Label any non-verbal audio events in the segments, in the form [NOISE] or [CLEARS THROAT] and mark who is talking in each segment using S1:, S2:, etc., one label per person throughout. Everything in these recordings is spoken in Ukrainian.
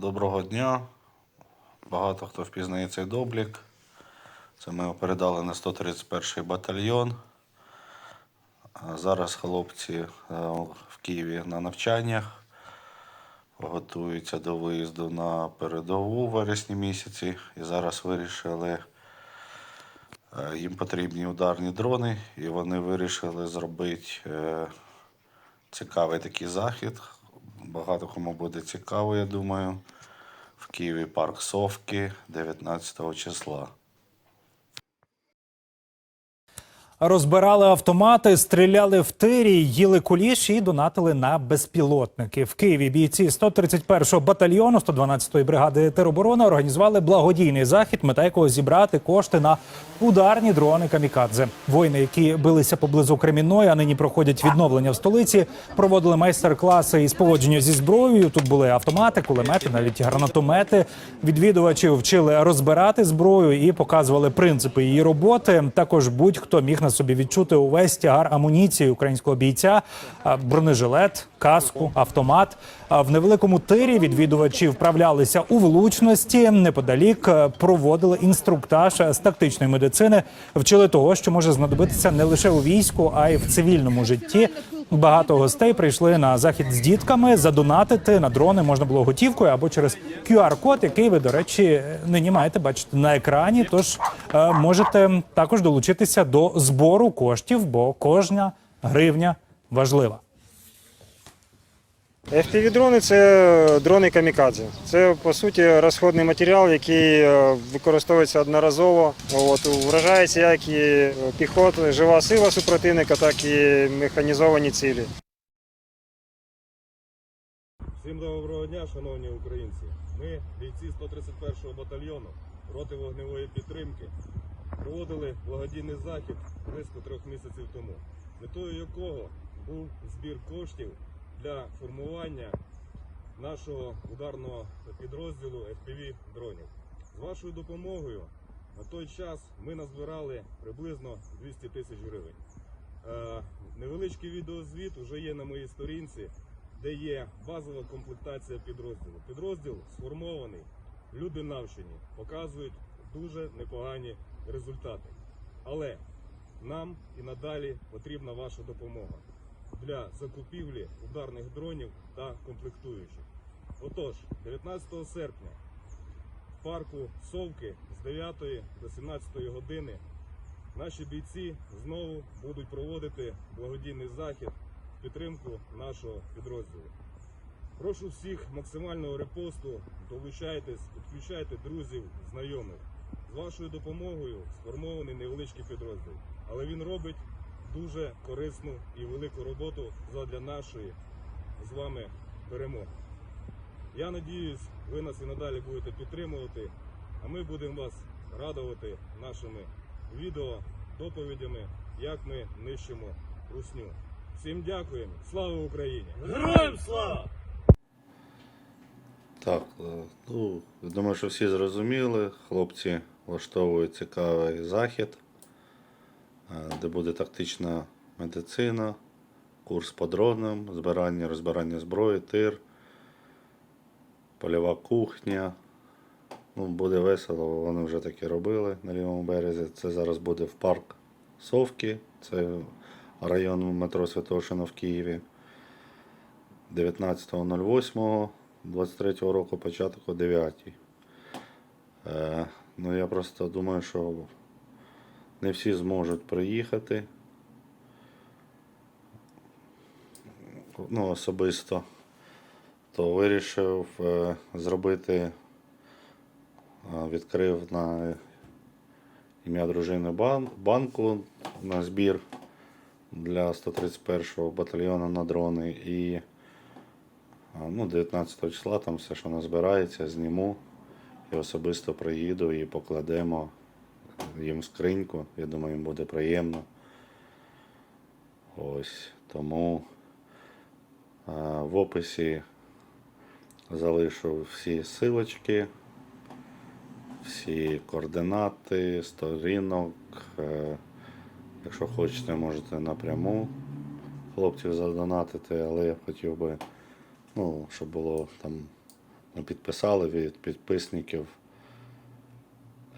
S1: Доброго дня. Багато хто впізнає цей доблік. Це ми передали на 131 батальйон. Зараз хлопці е, в Києві на навчаннях. Готуються до виїзду на передову в вересні місяці. І зараз вирішили, е, їм потрібні ударні дрони, і вони вирішили зробити е, цікавий такий захід. Багато кому буде цікаво, я думаю. В Києві парк Совки 19 числа.
S2: Розбирали автомати, стріляли в тирі, їли куліш і донатили на безпілотники. В Києві бійці 131-го батальйону 112-ї бригади тероборони організували благодійний захід, мета якого зібрати кошти на ударні дрони камікадзе. Воїни, які билися поблизу Кремінної, а нині проходять відновлення в столиці, проводили майстер-класи із поводження зі зброєю. Тут були автомати, кулемети, навіть гранатомети. Відвідувачі вчили розбирати зброю і показували принципи її роботи. Також будь-хто міг на собі відчути увесь тягар амуніції українського бійця, бронежилет, каску, автомат. В невеликому тирі відвідувачі вправлялися у влучності. Неподалік е, проводили інструктаж з тактичної медицини, вчили того, що може знадобитися не лише у війську, а й в цивільному житті. Багато гостей прийшли на захід з дітками. Задонатити на дрони можна було готівкою або через QR-код, який ви, до речі, нині маєте бачити на екрані. Тож е, можете також долучитися до збору коштів, бо кожна гривня важлива.
S3: FPV-дрони це дрони камікадзе. Це по суті розходний матеріал, який е, використовується одноразово. От, вражається як і піхота, жива сила супротивника, так і механізовані цілі.
S4: Всім доброго дня, шановні українці. Ми, бійці 131-го батальйону роти вогневої підтримки, проводили благодійний захід близько трьох місяців тому, метою якого був збір коштів для формування нашого ударного підрозділу FPV дронів. З вашою допомогою на той час ми назбирали приблизно 200 тисяч гривень. Е, невеличкий відеозвіт вже є на моїй сторінці, де є базова комплектація підрозділу. Підрозділ сформований, люди навчені, показують дуже непогані результати. Але нам і надалі потрібна ваша допомога для закупівлі ударних дронів та комплектуючих. Отож, 19 серпня в парку Совки з 9 до 17 години наші бійці знову будуть проводити благодійний захід в підтримку нашого підрозділу. Прошу всіх максимального репосту, долучайтесь, підключайте друзів, знайомих. З вашою допомогою сформований невеличкий підрозділ, але він робить дуже корисну і велику роботу задля нашої з вами перемоги. Я надіюсь, ви нас і надалі будете підтримувати, а ми будемо вас радувати нашими відео, доповідями, як ми нищимо русню. Всім дякуємо! Слава Україні!
S1: Так, е, ну, думаю, що всі зрозуміли. Хлопці влаштовують цікавий захід, де буде тактична медицина, курс по дронам, збирання, розбирання зброї, тир, польова кухня. Ну, буде весело, вони вже таке робили на лівому березі. Це зараз буде в парк Совки, це район метро Святошино в Києві. 19.08 23 року, початок о 9. Е, ну я просто думаю, що не всі зможуть приїхати. Ну, особисто, то вирішив е, зробити, е, відкрив на ім'я дружини бан- банку на збір для 131-го батальйону на дрони і а, Ну, 19 числа там все, що назбирається, зніму і особисто приїду і покладемо їм скриньку. Я думаю, їм буде приємно. Ось. Тому а, в описі залишу всі силочки, всі координати, сторінок. Е, Якщо хочете, можете напряму хлопців задонатити, але я хотів би ну, щоб було там Ми підписали від підписників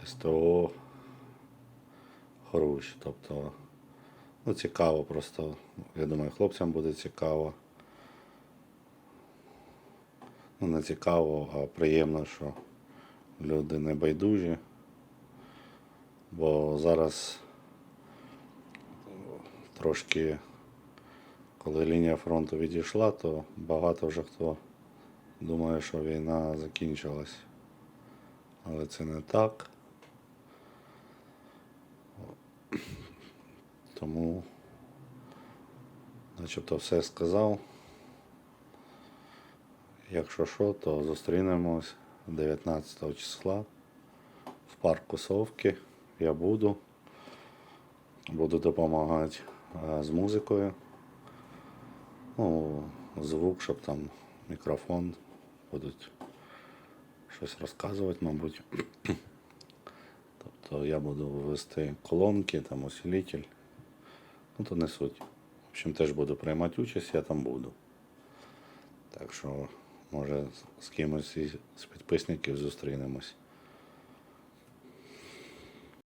S1: СТО Хоруч. Тобто, ну, цікаво просто. Я думаю, хлопцям буде цікаво. Ну, не цікаво, а приємно, що люди не байдужі. Бо зараз трошки, коли лінія фронту відійшла, то багато вже хто думає, що війна закінчилась. Але це не так. Тому начебто все сказав. Якщо що, то зустрінемось 19 числа в парку Совки. Я буду. Буду допомагати е, з музикою. Ну, звук, щоб там мікрофон будуть щось розказувати, мабуть. [CLEARS THROAT] Тобто я буду вести колонки, там усилитель. Ну, то не суть. В общем, теж буду приймати участь, я там буду. Так що, може, з кимось із підписників зустрінемось.